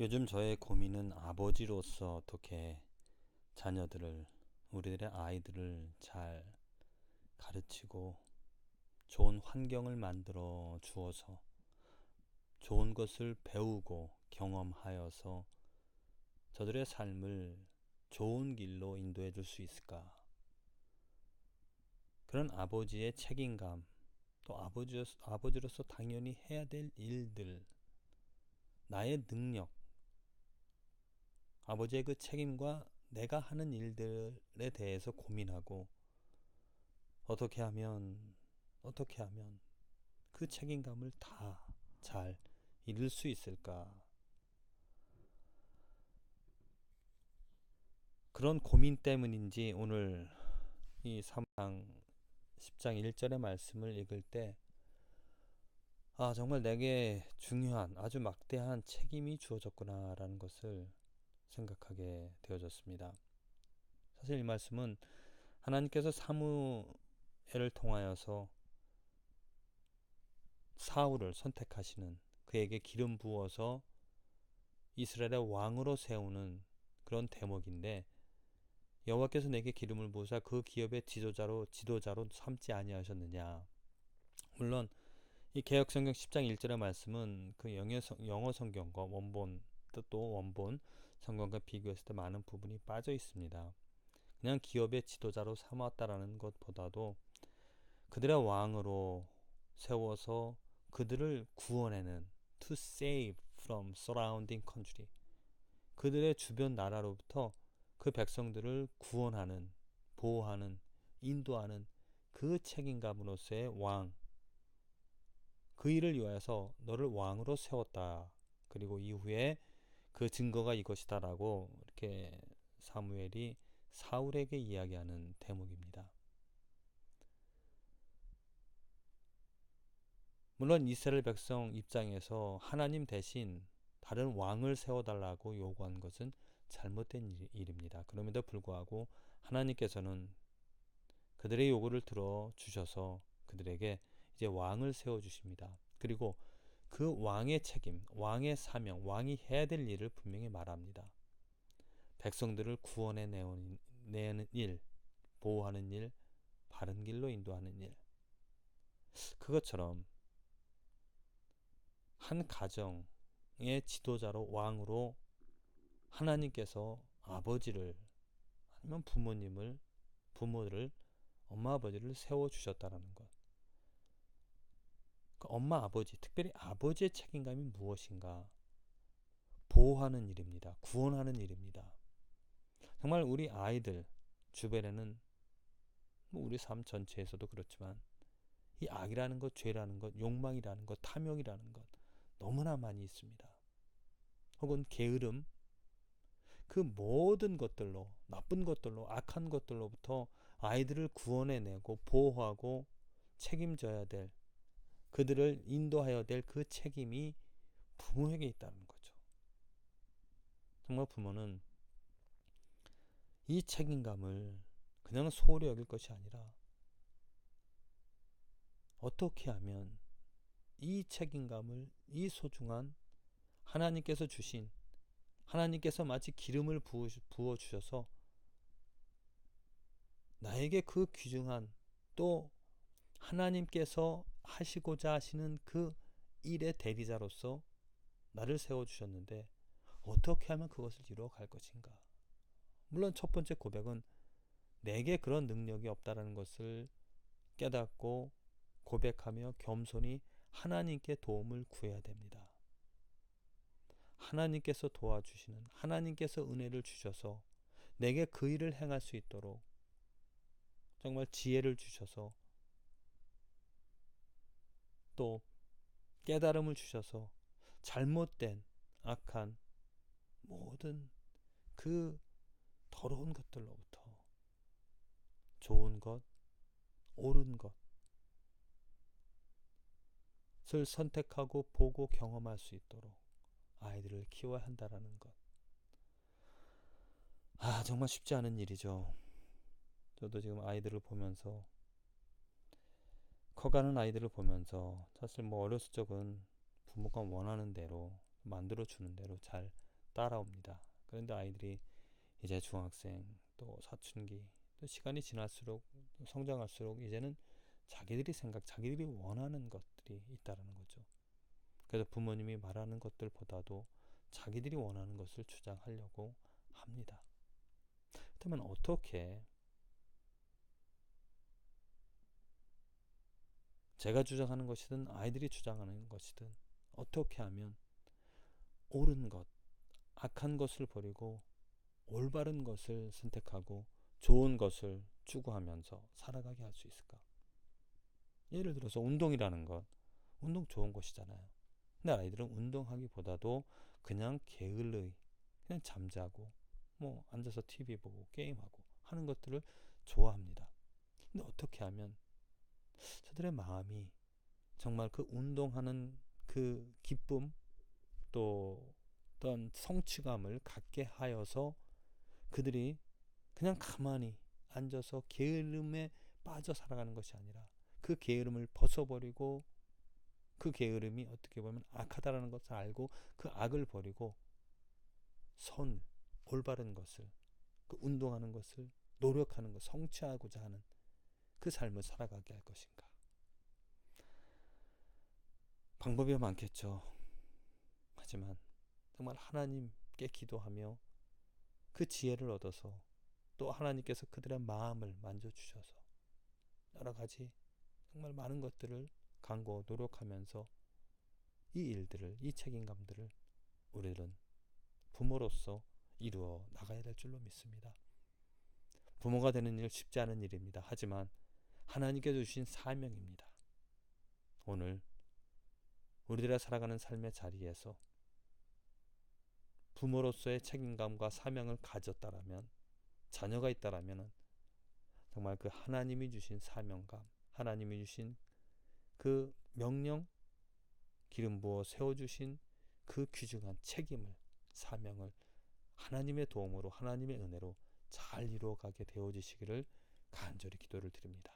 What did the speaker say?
요즘 저의 고민은 아버지로서 어떻게 자녀들을, 우리들의 아이들을 잘 가르치고 좋은 환경을 만들어 주어서 좋은 것을 배우고 경험하여서 저들의 삶을 좋은 길로 인도해 줄 수 있을까? 그런 아버지의 책임감, 또 아버지로서, 아버지로서 당연히 해야 될 일들, 나의 능력, 아버지의 그 책임과 내가 하는 일들에 대해서 고민하고 어떻게 하면 어떻게 하면 그 책임감을 다 잘 이룰 수 있을까? 그런 고민 때문인지 오늘 이 3장 10장 1절의 말씀을 읽을 때 아, 정말 내게 중요한 아주 막대한 책임이 주어졌구나라는 것을 생각하게 되어졌습니다. 사실 이 말씀은 하나님께서 사무엘을 통하여서 사울을 선택하시는 그에게 기름 부어서 이스라엘의 왕으로 세우는 그런 대목인데 여호와께서 내게 기름을 부으사 그 기업의 지도자로 지도자로 삼지 아니하셨느냐. 물론 이 개혁 성경 10장 1절의 말씀은 그 영어 성경과 원본 또 원본 성경과 비교했을 때 많은 부분이 빠져 있습니다. 그냥 기업의 지도자로 삼았다라는 것보다도 그들의 왕으로 세워서 그들을 구원해는 to save from surrounding country 그들의 주변 나라로부터 그 백성들을 구원하는 보호하는 인도하는 그 책임감으로서의 왕. 그 일을 위하여서 너를 왕으로 세웠다. 그리고 이후에 그 증거가 이것이다라고 이렇게 사무엘이 사울에게 이야기하는 대목입니다. 물론 이스라엘 백성 입장에서 하나님 대신 다른 왕을 세워달라고 요구한 것은 잘못된 일입니다. 그럼에도 불구하고 하나님께서는 그들의 요구를 들어 주셔서 그들에게 이제 왕을 세워 주십니다. 그리고 그 왕의 책임, 왕의 사명, 왕이 해야 될 일을 분명히 말합니다. 백성들을 구원해 내는 일, 보호하는 일, 바른 길로 인도하는 일. 그것처럼 한 가정의 지도자로 왕으로 하나님께서 아버지를 아니면 부모님을 부모를 엄마 아버지를 세워 주셨다라는 것. 그 엄마 아버지, 특별히 아버지의 책임감이 무엇인가? 보호하는 일입니다. 구원하는 일입니다. 정말 우리 아이들 주변에는 뭐 우리 삶 전체에서도 그렇지만 이 악이라는 것, 죄라는 것, 욕망이라는 것, 탐욕이라는 것 너무나 많이 있습니다. 혹은 게으름, 그 모든 것들로 나쁜 것들로 악한 것들로부터 아이들을 구원해내고 보호하고 책임져야 될 그들을 인도하여야 될그 책임이 부모에게 있다는 거죠. 정말 부모는 이 책임감을 그냥 소홀히 여길 것이 아니라 어떻게 하면 이 책임감을 이 소중한 하나님께서 주신 하나님께서 마치 기름을 부어 주셔서 나에게 그 귀중한 또 하나님께서 하시고자 하시는 그 일의 대리자로서 나를 세워 주셨는데 어떻게 하면 그것을 이루어 갈 것인가? 물론 첫 번째 고백은 내게 그런 능력이 없다라는 것을 깨닫고 고백하며 겸손히 하나님께 도움을 구해야 됩니다. 하나님께서 도와주시는 하나님께서 은혜를 주셔서 내게 그 일을 행할 수 있도록 정말 지혜를 주셔서 또 깨달음을 주셔서 잘못된 악한 모든 그 더러운 것들로부터 좋은 것, 옳은 것을 선택하고 보고 경험할 수 있도록 아이들을 키워야 한다라는 것. 아, 정말 쉽지 않은 일이죠. 저도 지금 아이들을 보면서 커가는 아이들을 보면서 사실 뭐 어렸을 적은 부모가 원하는 대로 만들어 주는 대로 잘 따라옵니다. 그런데 아이들이 이제 중학생 또 사춘기 또 시간이 지날수록 성장할수록 이제는 자기들이 생각, 자기들이 원하는 것들이 있다라는 거죠. 그래서 부모님이 말하는 것들보다도 자기들이 원하는 것을 주장하려고 합니다. 그렇다면 어떻게 제가 주장하는 것이든 아이들이 주장하는 것이든 어떻게 하면 옳은 것, 악한 것을 버리고 올바른 것을 선택하고 좋은 것을 추구하면서 살아가게 할 수 있을까? 예를 들어서 운동이라는 것, 운동 좋은 것이잖아요. 근데 아이들은 운동하기보다도 그냥 게을러이, 그냥 잠자고, 뭐 앉아서 TV 보고 게임하고 하는 것들을 좋아합니다. 근데 어떻게 하면 저들의 마음이 정말 그 운동하는 그 기쁨 또 어떤 성취감을 갖게 하여서 그들이 그냥 가만히 앉아서 게으름에 빠져 살아가는 것이 아니라 그 게으름을 벗어버리고 그 게으름이 어떻게 보면 악하다라는 것을 알고 그 악을 버리고 선 올바른 것을 그 운동하는 것을 노력하는 것 성취하고자 하는 그 삶을 살아가게 할 것인가 방법이 많겠죠 하지만 정말 하나님께 기도하며 그 지혜를 얻어서 또 하나님께서 그들의 마음을 만져주셔서 여러 가지 정말 많은 것들을 강고 노력하면서 이 일들을, 이 책임감들을 우리들은 부모로서 이루어 나가야 될 줄로 믿습니다. 부모가 되는 일 쉽지 않은 일입니다. 하지만 하나님께 주신 사명입니다. 오늘 우리들의 살아가는 삶의 자리에서 부모로서의 책임감과 사명을 가졌다라면 자녀가 있다라면 정말 그 하나님이 주신 사명감, 하나님이 주신 그 명령, 기름 부어 세워주신 그 귀중한 책임을, 사명을 하나님의 도움으로, 하나님의 은혜로 잘 이루어가게 되어지시기를 간절히 기도를 드립니다.